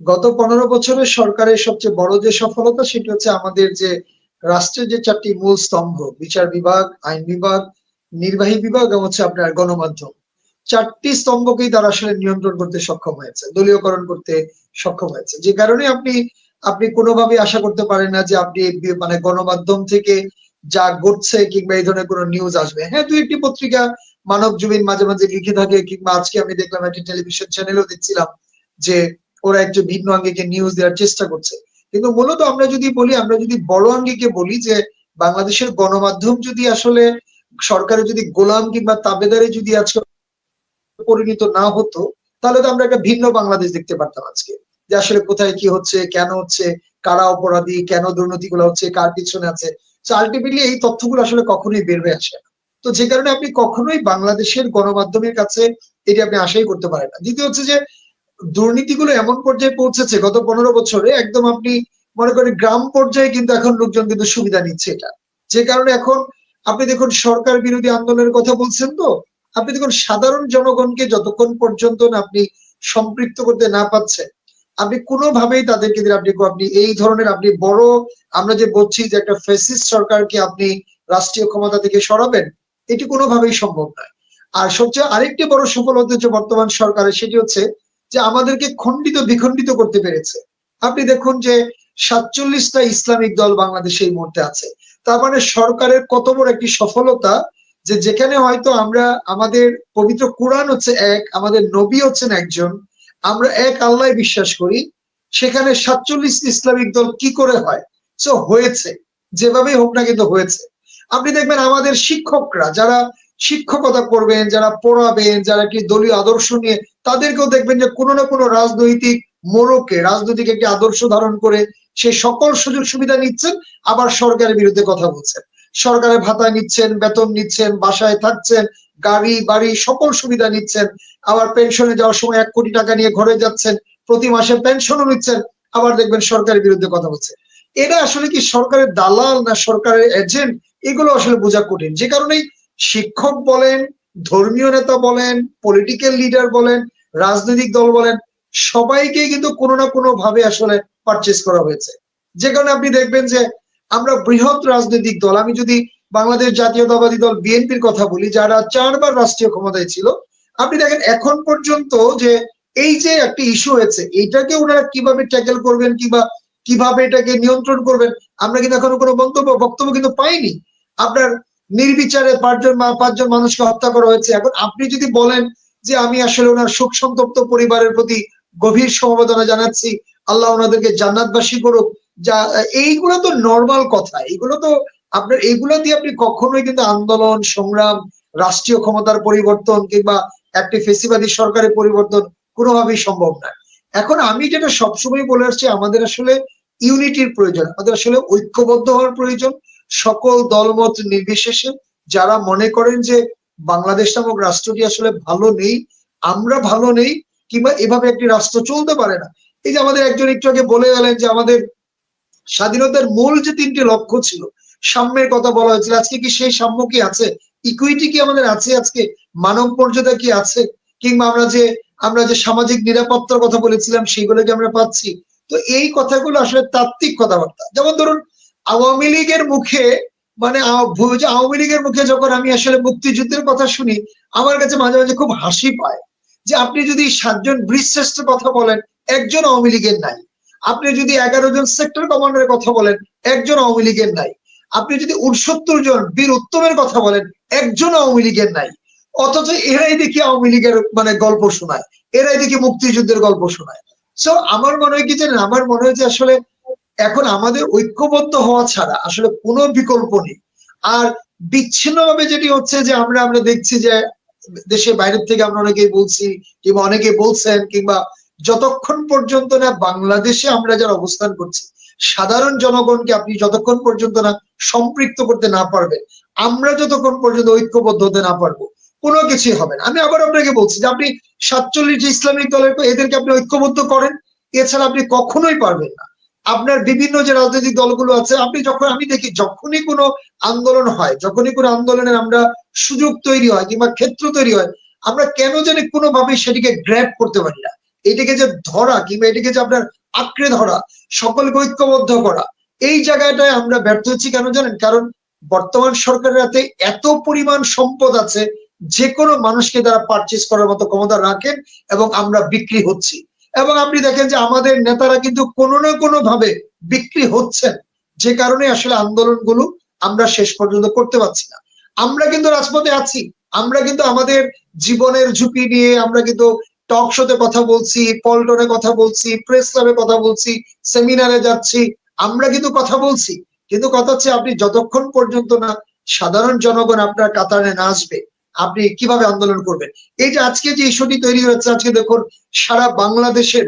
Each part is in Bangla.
গত পনেরো বছরের সরকারের সবচেয়ে বড় যে সফলতা, সেটি হচ্ছে আমাদের যে রাষ্ট্রের যে চারটি মূল স্তম্ভ, বিচার বিভাগ, আইন বিভাগ, নির্বাহী বিভাগ এবং হচ্ছে আপনার গণমাধ্যম। চারটি স্তম্ভকেই তারা আসলে নিয়ন্ত্রণ করতে সক্ষম হয়েছে, দলীয়করণ করতে সক্ষম হয়েছে। যে কারণে আপনি আপনি কোনোভাবে আশা করতে পারেন না যে আপনি মানে গণমাধ্যম থেকে যা ঘটছে কিংবা এই ধরনের কোনো নিউজ আসবে। হ্যাঁ দুই একটি পত্রিকা মানব জমিন মাঝে মাঝে লিখে থাকে, কিংবা আজকে আমি দেখলাম একটি টেলিভিশন চ্যানেলও দেখছিলাম যে ওরা একটু ভিন্ন আঙ্গিকে নিউজ দেওয়ার চেষ্টা করছে। কিন্তু মূলত আমরা যদি বলি, আমরা যদি বড় আঙ্গিকে বলি যে, বাংলাদেশের গণমাধ্যম যদি আসলে সরকারের যদি গোলাম কিংবা তাবেদারে যদি আজকে পরিণত না হতো, তাহলে তো আমরা একটা ভিন্ন বাংলাদেশ দেখতে পারতাম আজকে। যে আসলে কোথায় কি হচ্ছে, কেন হচ্ছে, কারা অপরাধী, কেন দুর্নীতিগুলো হচ্ছে, কার পিছনে আছে। আলটিমেটলি এই তথ্যগুলো আসলে কখনোই বের হয়ে আসে না। তো যে কারণে আপনি কখনোই বাংলাদেশের গণমাধ্যমের কাছে এটি আপনি আশাই করতে পারেন না। দ্বিতীয় হচ্ছে যে দুর্নীতিগুলো এমন পর্যায়ে পৌঁছেছে গত পনেরো বছরে, একদম আপনি মনে করেন গ্রাম পর্যায়ে কিন্তু এখন লোকজন কিন্তু সুবিধা নিচ্ছে এটা। যে কারণে এখন আপনি দেখুন সরকার বিরোধী আন্দোলনের কথা বলছেন তো, আপনি দেখুন সাধারণ জনগণকে যতক্ষণ পর্যন্ত না আপনি সম্পৃক্ত করতে না পাচ্ছেন, আপনি কোনোভাবেই তাদেরকে আপনি আপনি এই ধরনের আপনি বড়, আমরা যে বলছি যে একটা ফেসিস সরকারকে আপনি রাষ্ট্রীয় ক্ষমতা থেকে সরাবেন, এটি কোনোভাবেই সম্ভব নয়। আর সবচেয়ে আরেকটি বড় সফলতা হচ্ছে বর্তমান সরকারের সেটি হচ্ছে যে আমাদেরকে খণ্ডিত, বিখণ্ডিত করতে পেরেছে। আপনি দেখুন যে সাতচল্লিশটা ইসলামিক দল বাংলাদেশে এই মুহূর্তে আছে। তার মানে সরকারের কত বড় একটি সফলতা যে যেখানে হয়তো আমরা, আমাদের পবিত্র কোরআন হচ্ছে এক, আমাদের নবী হচ্ছেন একজন, আমরা এক আল্লাহ বিশ্বাস করি, সেখানে সাতচল্লিশ ইসলামিক দল কি করে হয়? সো হয়েছে। যেভাবেই হোক না কিন্তু হয়েছে। আপনি দেখবেন আমাদের শিক্ষকরা, যারা শিক্ষকতা করবেন, যারা পড়াবেন, যারা কি দলীয় আদর্শ নিয়ে তাদেরকেও দেখবেন যে কোনো না কোনো রাজনৈতিক মোড়কে, রাজনৈতিক একটি আদর্শ ধারণ করে সে সকল সুযোগ সুবিধা নিচ্ছেন, আবার সরকারের বিরুদ্ধে কথা বলছেন। সরকারের ভাতা নিচ্ছেন, বেতন নিচ্ছেন, বাসায় থাকছেন, গাড়ি, বাড়ি সকল সুবিধা নিচ্ছেন, আবার পেনশনে যাওয়ার সময় এক কোটি টাকা নিয়ে ঘরে যাচ্ছেন, প্রতি মাসে পেনশনও নিচ্ছেন, আবার দেখবেন সরকারের বিরুদ্ধে কথা বলছে। এটা আসলে কি সরকারের দালাল না সরকারের এজেন্ট? এগুলো আসলে বোঝা কঠিন। যে কারণেই শিক্ষক বলেন, ধর্মীয় নেতা বলেন পলিটিক্যাল লিডার বলেন রাজনৈতিক দল বলেন সবাইকে কিন্তু কোনো না কোনো ভাবে আসলে পারচেস করা হয়েছে। যে কারণে আপনি দেখবেন যে আমরা বৃহৎ রাজনৈতিক দল, আমি যদি বাংলাদেশ জাতীয়তাবাদী দল বিএনপির কথা বলি, যারা চারবার রাষ্ট্রীয় ক্ষমতায় ছিল, আপনি দেখেন এখন পর্যন্ত যে এই যে একটা ইস্যু হয়েছে এটাকে ওনারা কীভাবে ট্যাকেল করবেন, কিংবা, কীভাবে এটাকে নিয়ন্ত্রণ করবেন, আমরা কিন্তু এখনও কোনো মন্তব্য, বক্তব্য কিন্তু পাইনি। আপনার নির্বিচারে পাঁচজন পাঁচজন মানুষকে হত্যা করা হয়েছে। এখন আপনি যদি বলেন যে আমি আসলে ওনার শোক সন্তপ্ত পরিবারের প্রতি গভীর সমবেদনা জানাচ্ছি। আল্লাহ ওনাদেরকে জান্নাতবাসী করুক। যা, এইগুলো তো নর্মাল কথা। এইগুলো তো আপনার এইগুলো দিয়ে আপনি কখনোই কিন্তু আন্দোলন, সংগ্রাম, রাষ্ট্রীয় ক্ষমতার পরিবর্তন কিংবা একটি ফেসিবাদী সরকারের পরিবর্তন কোনোভাবেই সম্ভব নয় এখন আমি যেটা সবসময় বলে আসছি, আমাদের আসলে ইউনিটির প্রয়োজন। আমাদের আসলে ঐক্যবদ্ধ হওয়ার প্রয়োজন। সকল দলমত নির্বিশেষে যারা মনে করেন যে বাংলাদেশ নামক রাষ্ট্রটি আসলে ভালো নেই, আমরা ভালো নেই, কিংবা এভাবে একটি রাষ্ট্র চলতে পারে না। এই যে আমাদের একজন একটু আগে বলে গেলেন যে আমাদের স্বাধীনতার মূল যে তিনটি লক্ষ্য ছিল, সাম্যের কথা বলা হয়েছিল, আজকে কি সেই সাম্য কি আছে? ইকুইটি কি আমাদের আছে আজকে? মানব মর্যাদা কি আছে? কিংবা আমরা যে আমরা যে সামাজিক নিরাপত্তার কথা বলেছিলাম সেগুলো কি আমরা পাচ্ছি? তো এই কথাগুলো আসলে তাত্ত্বিক কথাবার্তা। যেমন ধরুন, আওয়ামী লীগের মুখে মানে আওয়ামী লীগের মুখে যখন আমি আসলে মুক্তিযুদ্ধের কথা শুনি, আমার কাছে মাঝে মাঝে খুব হাসি পায় যে আপনি যদি সাতজন ব্রিজ কথা বলেন, একজন আওয়ামী লীগের নাই। আপনি যদি এগারো জন সেক্টর কমান্ডারের কথা বলেন, একজন আওয়ামী লীগের নাই। আপনি যদি উনসত্তর জন বীর উত্তমের কথা বলেন, একজন আওয়ামী লীগের নাই। অথচ এরাই দেখি আওয়ামী লীগের মানে গল্প শোনায়। এরাই দেখি মুক্তিযুদ্ধের গল্প শোনায়। সো আমার মনে হয় কি জানেন? আমার মনে হয় যে আসলে এখন আমাদের ঐক্যবদ্ধ হওয়া ছাড়া আসলে কোনো বিকল্প নেই। আর বিচ্ছিন্নভাবে যেটি হচ্ছে যে আমরা আমরা দেখছি যে দেশের বাইরের থেকে আমরা অনেকেই বলছি কিংবা অনেকে বলছেন কিংবা যতক্ষণ পর্যন্ত না বাংলাদেশে আমরা যারা অবস্থান করছি, সাধারণ জনগণকে আপনি যতক্ষণ পর্যন্ত না সম্পৃক্ত করতে না পারবেন, আমরা যতক্ষণ পর্যন্ত ঐক্যবদ্ধ হতে না পারব, কোনো কিছুই হবে না। আমি আবার আপনাকে বলছি যে আপনি সাতচল্লিশ ইসলামিক দলের, এদেরকে আপনি ঐক্যবদ্ধ করেন, এছাড়া আপনি কখনোই পারবেন না। আপনার বিভিন্ন যে রাজনৈতিক দলগুলো আছে, আপনি যখন, আমি দেখি যখনই কোনো আন্দোলন হয়, যখনই কোনো আন্দোলনের আমরা সুযোগ তৈরি হয় কিংবা ক্ষেত্র তৈরি হয়, আমরা কেন জানি কোনোভাবে সেটিকে গ্র্যাপ করতে পারি না। এটাকে যে ধরা কিংবা এটাকে যে আপনার আঁকড়ে ধরা, সকলকে ঐক্যবদ্ধ করা, এই জায়গাটায় আমরা ব্যর্থ হচ্ছি কেন জানেন? কারণ বর্তমান সরকারের হাতে এত পরিমাণ সম্পদ আছে যে কোনো মানুষকে তারা পারচেস করার মতো ক্ষমতা রাখেন এবং আমরা বিক্রি হচ্ছি। এবং আপনি দেখেন যে আমাদের নেতারা কিন্তু কোনো না কোনো ভাবে বিক্রি হচ্ছেন যে কারণে আসলে আন্দোলনগুলো আমরা শেষ পর্যন্ত করতে পারছি না। আমরা কিন্তু রাজপথে আছি। আমরা কিন্তু আমাদের জীবনের ঝুঁকি নিয়ে আমরা কিন্তু টক শোতে কথা বলছি পল্টনে কথা বলছি প্রেস ক্লাবে কথা বলছি সেমিনারে যাচ্ছি, আমরা কিন্তু কথা বলছি। কিন্তু কথা হচ্ছে আপনি যতক্ষণ পর্যন্ত না সাধারণ জনগণ আপনার কাতারে না আসবে আপনি কীভাবে আন্দোলন করবেন? এই যে আজকে যে ইস্যুটি তৈরি হয়েছে, আজকে দেখুন, সারা বাংলাদেশের,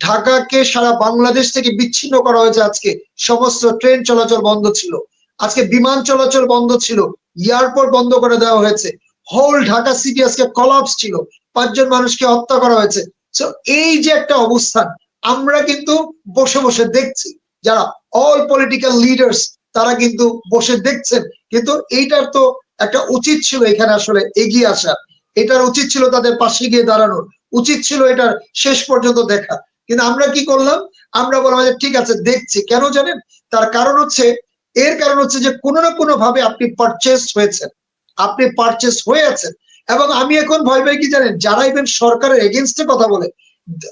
ঢাকাকে সারা বাংলাদেশ থেকে বিচ্ছিন্ন করা হয়েছে আজকে। সমস্ত ট্রেন চলাচল বন্ধ ছিল। আজকে বিমান চলাচল বন্ধ ছিল। এয়ারপোর্ট বন্ধ করে দেওয়া হয়েছে। হোল ঢাকা সিটি আজকে কলাপস ছিল। পাঁচজন মানুষকে হত্যা করা হয়েছে। তো এই যে একটা অবস্থান, আমরা কিন্তু বসে বসে দেখছি, যারা অল পলিটিক্যাল লিডার্স তারা কিন্তু বসে দেখছেন। কিন্তু এইটার তো একটা উচিত ছিল এখানে আসলে এগিয়ে আসা। এটার উচিত ছিল তাদের পাশে গিয়ে দাঁড়ানোর। উচিত ছিল এটার শেষ পর্যন্ত দেখা। কিন্তু আমরা কি করলাম? আমরা বললাম যে ঠিক আছে, দেখছি। কেন জানেন? তার কারণ হচ্ছে, এর কারণ হচ্ছে যে কোনো না কোনো ভাবে আপনি পারচেস হয়েছেন। আপনি পারচেস হয়ে আছেন। এবং আমি এখন ভয় পাই কি জানেন? যারা ইভেন সরকারের এগেনস্টে কথা বলে,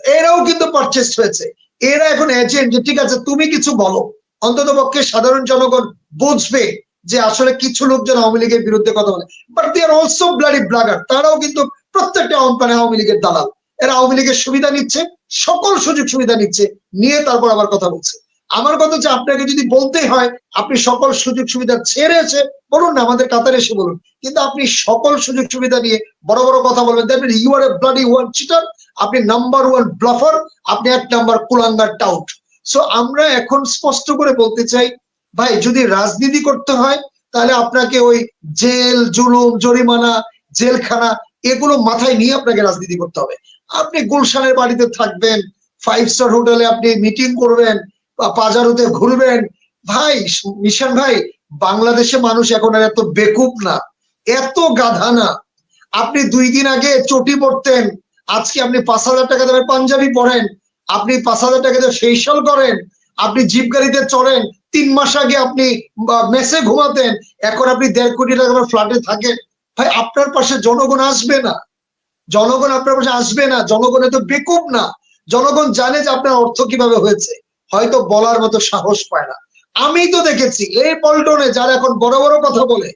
এরাও কিন্তু পারচেস হয়েছে। এরা এখন এজেন্ট যে, ঠিক আছে, তুমি কিছু বলো। অন্তত পক্ষে সাধারণ জনগণ বুঝবে। যে আসলে কিছু লোকজন আওয়ামী লীগের বিরুদ্ধে কথা বলে। But they are also bloody blogger তারাও কিন্তু প্রত্যেকটা মানে আওয়ামী লীগের দালাল। এরা আওয়ামী লীগের সুবিধা নিচ্ছে, সকল সুযোগ সুবিধা নিচ্ছে, নিয়ে তারপর আবার কথা বলছে। আমার কথা হচ্ছে, আপনাকে যদি বলতে হয়, আপনি সকল সুযোগ সুবিধা ছেড়ে এসে বলুন না, আমাদের কাতারে এসে বলুন। কিন্তু আপনি সকল সুযোগ সুবিধা নিয়ে বড় বড় কথা বলবেন। You are a bloody one cheater আপনি নাম্বার ওয়ান ব্লাফার আপনি এক নাম্বার কুলাঙ্গার টাউট সো আমরা এখন স্পষ্ট করে বলতে চাই ভাই, যদি রাজনীতি করতে হয়, তাহলে আপনাকে ওই জেল, জুলুম, জরিমানা, জেলখানা এগুলো মাথায় নিয়ে আপনাকে রাজনীতি করতে হবে। আপনি গুলশানের বাড়িতে থাকবেন ফাইভ স্টার হোটেলে আপনি মিটিং করবেন, বা পাজারোতে ঘুরবেন। ভাই, মিশন ভাই, বাংলাদেশে মানুষ এখন আর এত বেকুব না, এত গাধা না। আপনি দুই দিন আগে চটি পড়তেন আজকে আপনি পাঁচ হাজার টাকা দামের পাঞ্জাবি পরেন, আপনি পাঁচ হাজার টাকা দিয়ে ফেসিয়াল করেন, আপনি জিপ গাড়িতে চড়েন তিন মাস আগে আপনি মেসে ঘুমাতেন, এখন আপনি দেড় কোটি টাকার ফ্ল্যাটে থাকেন। ভাই, আপনার পাশে জনগণ আসবে না। জনগণ আপনার পাশে আসবে না। জনগণ এত বেকুব না। জনগণ জানে যে আপনার অর্থ কীভাবে হয়েছে। হয়তো বলার মতো সাহস পায় না। আমি তো দেখেছি, এই পল্টনে যারা এখন বড় বড় কথা বলে,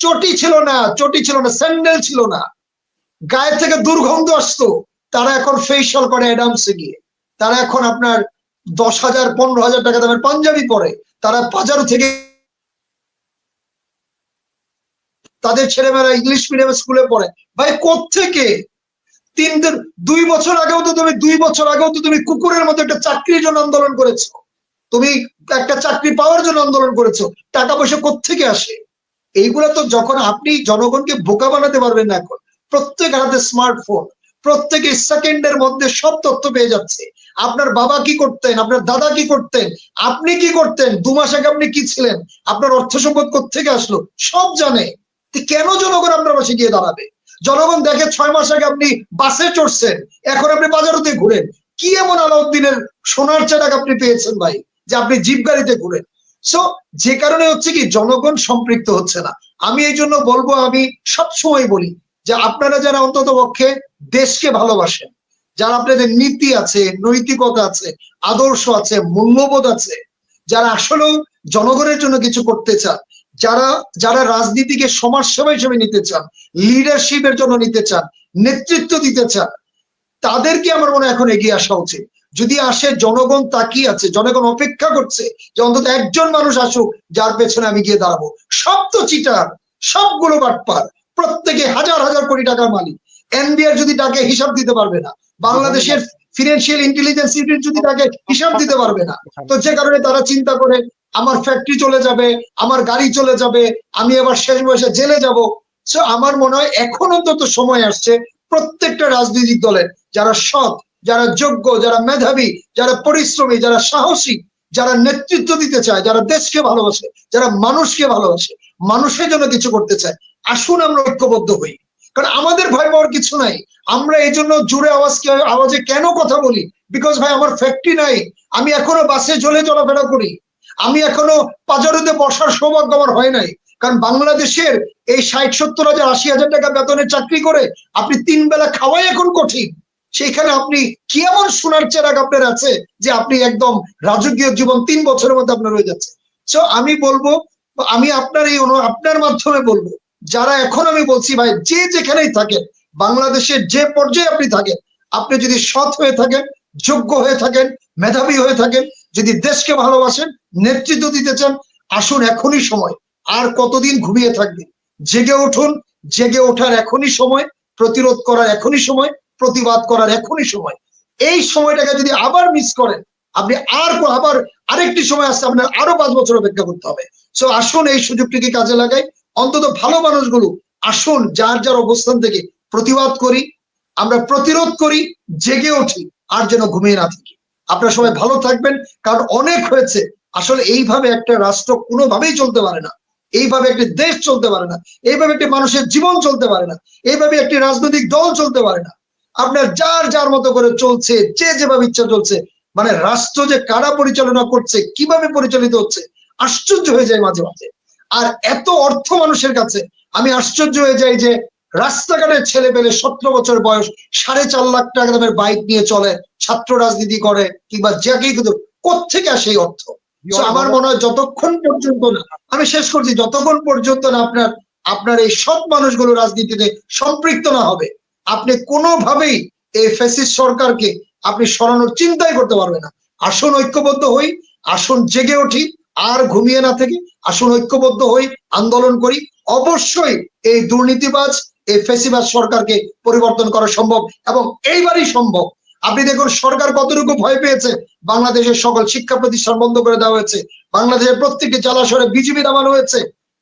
চটি ছিল না, চটি ছিল না, স্যান্ডেল ছিল না। গায়ে থেকে দুর্গন্ধ আসতো। তারা এখন ফেসিয়াল করে অ্যাডামসে গিয়ে। তারা এখন আপনার দশ হাজার, পনেরো হাজার টাকা দামের পাঞ্জাবি পরে। তারা বাজার থেকে তাদের ছেলেমেয়েরা ইংলিশ মিডিয়াম স্কুলে পড়ে। ভাই থেকে তিন দুই বছর আগেও তো তুমি, দুই বছর আগেও তো তুমি কুকুরের মতো একটা চাকরির জন্য আন্দোলন করেছ। তুমি একটা চাকরি পাওয়ার জন্য আন্দোলন করেছ। টাকা পয়সা থেকে আসে? এইগুলো তো যখন আপনি জনগণকে বোকা বানাতে পারবেন না এখন। প্রত্যেক হাতে স্মার্টফোন প্রত্যেকে সেকেন্ডের মধ্যে সব তথ্য পেয়ে যাচ্ছে। আপনার বাবা কি করতেন? আপনার দাদা কি করতেন? আপনি কি করতেন? দু মাস আগে আপনি কি ছিলেন? আপনার অর্থ সম্পদ থেকে আসলো? সব জানে। কেন জনগণ আপনার পাশে গিয়ে দাঁড়াবে? জনগণ দেখে ছয় মাস আগে আপনি বাসে চড়ছেন, এখন আপনি বাজারতে ঘুরেন। কি এমন আলাউদ্দিনের সোনার চারাক আপনি পেয়েছেন ভাই, যে আপনি জিপ গাড়িতে ঘুরেন? সো যে কারণে হচ্ছে কি, জনগণ সম্পৃক্ত হচ্ছে না। আমি এই জন্য বলব, আমি সব সময় বলি যে আপনারা যারা অন্তত পক্ষে দেশকে ভালোবাসেন যারা আপনাদের নীতি আছে, নৈতিকতা আছে, আদর্শ আছে, মূল্যবোধ আছে, যারা আসলেও জনগণের জন্য কিছু করতে চান, যারা যারা রাজনীতিকে সমাজসেবা হিসেবে নিতে চান লিডারশিপের জন্য নিতে চান, নেতৃত্ব দিতে চান, তাদেরকে আমার মনে এখন এগিয়ে আসা উচিত। যদি আসে, জনগণ তাকিয়ে আছে, জনগণ অপেক্ষা করছে যে অন্তত একজন মানুষ আসুক, যার পেছনে আমি গিয়ে দাঁড়াবো। সব তো চিটার সবগুলো বাটপার, প্রত্যেকে হাজার হাজার কোটি টাকার মালিক। এনবিআর যদি তাকে হিসাব দিতে পারবে না। বাংলাদেশের ফিনান্সিয়াল ইন্টেলিজেন্স ইউনিট যদি তাকে হিসাব দিতে পারবে না তো যে কারণে তারা চিন্তা করে আমার ফ্যাক্টরি চলে যাবে আমার গাড়ি চলে যাবে আমি আবার শেষ বয়সে জেলে যাব। সো আমার মনে হয় এখন অন্তত সময় আসছে প্রত্যেকটা রাজনৈতিক দলের যারা সৎ যারা যোগ্য যারা মেধাবী যারা পরিশ্রমী যারা সাহসী যারা নেতৃত্ব দিতে চায় যারা দেশকে ভালোবাসে যারা মানুষকে ভালোবাসে মানুষের জন্য কিছু করতে চায় আসুন আমরা ঐক্যবদ্ধ হই। কারণ আমাদের ভয় পাওয়ার কিছু নাই। আমরা এই জন্য জোরে আওয়াজ কি আওয়াজে কেন কথা বলি? বিকজ ভাই, আমার ফ্যাক্টরি নাই। আমি এখনও বাসে চলে চলাফেরা করি। আমি এখনও পাজারোতে বসার সৌভাগ্য আমার হয় নাই। কারণ বাংলাদেশের এই ষাট, সত্তর হাজার, আশি হাজার টাকা বেতনের চাকরি করে আপনি তিন বেলা খাওয়াই এখন কঠিন। সেইখানে আপনি কি এমন সোনার চেরাগ আপনার আছে যে আপনি একদম রাজকীয় জীবন তিন বছরের মধ্যে আপনার হয়ে যাচ্ছে? সো আমি বলব, আমি আপনার এই আপনার মাধ্যমে বলব যারা এখন আমি বলছি ভাই, যে যেখানেই থাকেন, বাংলাদেশের যে পর্যায়ে আপনি থাকেন, আপনি যদি সৎ হয়ে থাকেন, যোগ্য হয়ে থাকেন, মেধাবী হয়ে থাকেন, যদি দেশকে ভালোবাসেন, নেতৃত্ব দিতে চান, আসুন এখনই সময়, আর কতদিন ঘুমিয়ে থাকবেন জেগে উঠুন, জেগে ওঠার এখনই সময়, প্রতিরোধ করার এখনই সময়, প্রতিবাদ করার এখনই সময়। এই সময়টাকে যদি আবার মিস করেন, আপনি আর আবার আরেকটি সময় আসছে আপনার আরও পাঁচ বছর অপেক্ষা করতে হবে। সো আসুন এই সুযোগটিকে কাজে লাগাই অন্তত ভালো মানুষগুলো আসুন যার যার অবস্থান থেকে প্রতিবাদ করি, আমরা প্রতিরোধ করি, জেগে উঠি, আর যেন ঘুমিয়ে না থাকি। আপনারা সবাই ভালো থাকবেন, কারণ অনেক হয়েছে। আসলে এইভাবে একটা রাষ্ট্র কোনোভাবেই চলতে পারে না। এইভাবে একটি দেশ চলতে পারে না। এইভাবে একটি মানুষের জীবন চলতে পারে না। এইভাবে একটি রাজনৈতিক দল চলতে পারে না। আপনার যার যার মতো করে চলছে, যে যেভাবে ইচ্ছা চলছে মানে রাষ্ট্র যে কারা পরিচালনা করছে, কীভাবে পরিচালিত হচ্ছে, আশ্চর্য হয়ে যায় মাঝে মাঝে। আর এত অর্থ মানুষের কাছে আমি আশ্চর্য হয়ে যাই যে রাস্তাঘাটের ছেলে পেলে সতেরো বছর বয়স সাড়ে চার লাখ টাকা দামের বাইক নিয়ে চলে ছাত্র রাজনীতি করে কিংবা যাকেই কিন্তু কোথেকে আসে এই অর্থ? আমার মনে হয় যতক্ষণ পর্যন্ত না আমি শেষ করছি যতক্ষণ পর্যন্ত না আপনার আপনার এই সব মানুষগুলো রাজনীতিতে সম্পৃক্ত না হবে আপনি কোনোভাবেই এই ফেসিস সরকারকে আপনি সরানোর চিন্তাই করতে পারবেন না। আসুন ঐক্যবদ্ধ হই আসুন জেগে উঠি আর ঘুমিয়ে না থেকে আসুন ঐক্যবদ্ধ হই, আন্দোলন করি। অবশ্যই এই দুর্নীতিবাজ, এই ফেসিবাজ সরকারকে পরিবর্তন করা সম্ভব এবং এইবারই সম্ভব। আপনি দেখুন, সরকার কতটুকু ভয় পেয়েছে? বাংলাদেশের সকল শিক্ষা প্রতিষ্ঠান বন্ধ করে দেওয়া হয়েছে। বাংলাদেশের প্রত্যেকটি জলাশয়ে বিজিবি নামানো হয়েছে।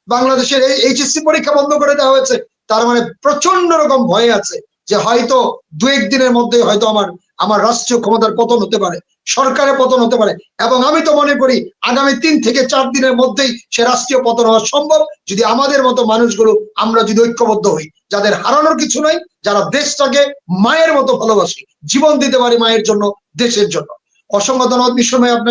বাংলাদেশের এই এইচএসসি পরীক্ষা বন্ধ করে দেওয়া হয়েছে। তার মানে প্রচণ্ড রকম ভয় আছে যে হয়তো দু একদিনের মধ্যে হয়তো আমার আমার রাষ্ট্রীয় ক্ষমতার পতন হতে পারে। সরকারের পতন হতে পারে। এবং আমি তো মনে করি, আগামী তিন থেকে চার দিনের মধ্যেই সে রাষ্ট্রীয় পতন হওয়া সম্ভব। যদি আমাদের মতো মানুষগুলো আমরা যদি ঐক্যবদ্ধ হই, যাদের হারানোর কিছু নাই, যারা দেশটাকে মায়ের মতো ভালোবাসে, জীবন দিতে পারি মায়ের জন্য, দেশের জন্য। অসংখ্য ধন্যবাদ বিশ্বময় আপনাকে।